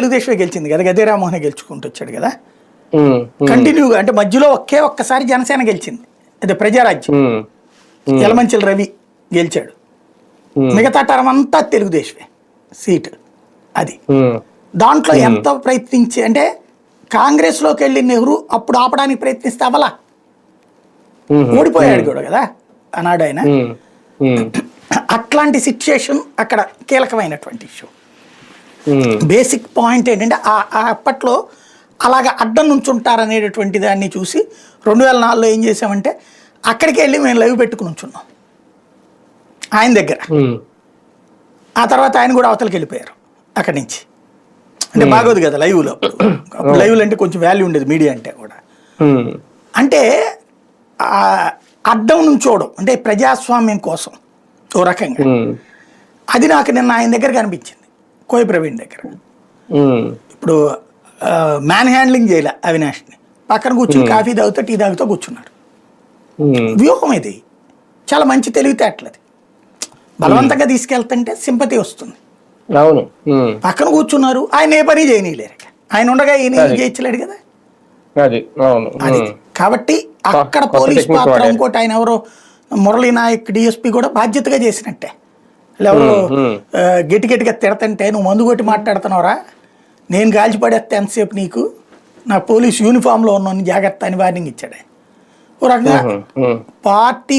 తెలుగుదేశమే గెలిచింది కదా గదే రామ్మోహన్ గెలుచుకుంటూ వచ్చాడు కదా. కంటిన్యూగా అంటే మధ్యలో ఒకే ఒక్కసారి జనసేన గెలిచింది. అదే ప్రజారాజ్యం. యలమంచిల రవి గెలిచాడు. మిగతా టర్మ్ అంతా తెలుగుదేశమే. సీటు అది. దాంట్లో ఎంత ప్రయత్నించి అంటే కాంగ్రెస్లోకి వెళ్ళి నెహ్రూ అప్పుడు ఆపడానికి ప్రయత్నిస్తే అవలా. ఓడిపోయాడు కూడా కదా ఆనాడు ఆయన అట్లాంటి సిచ్యుయేషన్ అక్కడ కీలకమైనటువంటి ఇష్యూ. బేసిక్ పాయింట్ ఏంటంటే ఆ- అప్పట్లో అలాగ అడ్డం నుంచుంటారనేటటువంటి దాన్ని చూసి రెండు వేల నాలుగులో ఏం చేసామంటే అక్కడికి వెళ్ళి మేము లైవ్ పెట్టుకుని ఉంచున్నాం. ఆయన దగ్గర. ఉమ్, ఆ తర్వాత ఆయన కూడా అవతలకి వెళ్ళిపోయారు అక్కడి నుంచి. అంటే బాగోదు కదా లైవ్లో. అప్పుడు లైవ్లో అంటే కొంచెం వాల్యూ ఉండేది మీడియా అంటే కూడా. అంటే అడ్డం నుంచోవడం అంటే ప్రజాస్వామ్యం కోసం ఓ రకంగా. అది నాకు నిన్న ఆయన దగ్గర కనిపించింది. కోయి ప్రవీణ్ దగ్గర. ఇప్పుడు మ్యాన్ హ్యాండ్లింగ్ చేయలే అవినాష్ని. పక్కన కూర్చుని కాఫీ తాగుతూ టీ తాగుతూ కూర్చున్నారు ఉమ్, వ్యూహం ఇది. చాలా మంచి తెలివితేటలది బలవంతంగా తీసుకెళ్తుంటే సింపతి వస్తుంది. అవును. పక్కన కూర్చున్నారు ఆయన ఏ పని చేయనీయలేరు. ఆయన ఉండగా ఈయన ఏం చేయొచ్చలేడు కదా. అది. అవును. కాబట్టి అక్కడ పోలీస్ పాత్ర. ఇంకోటి ఆయన ఎవరో మురళీ నాయక్ డిఎస్పి కూడా బాధ్యతగా చేసినట్టే. ఎవరో. గట్టి గట్టిగా తిడతంటే నువ్వు మందు కొట్టి మాట్లాడుతున్నావురా నేను కాల్చి పడేస్తే ఎంతసేపు నీకు నా పోలీస్ యూనిఫామ్లో ఉన్నాను జాగ్రత్త అని వార్నింగ్ ఇచ్చాడు. ఓ రకంగా. పార్టీ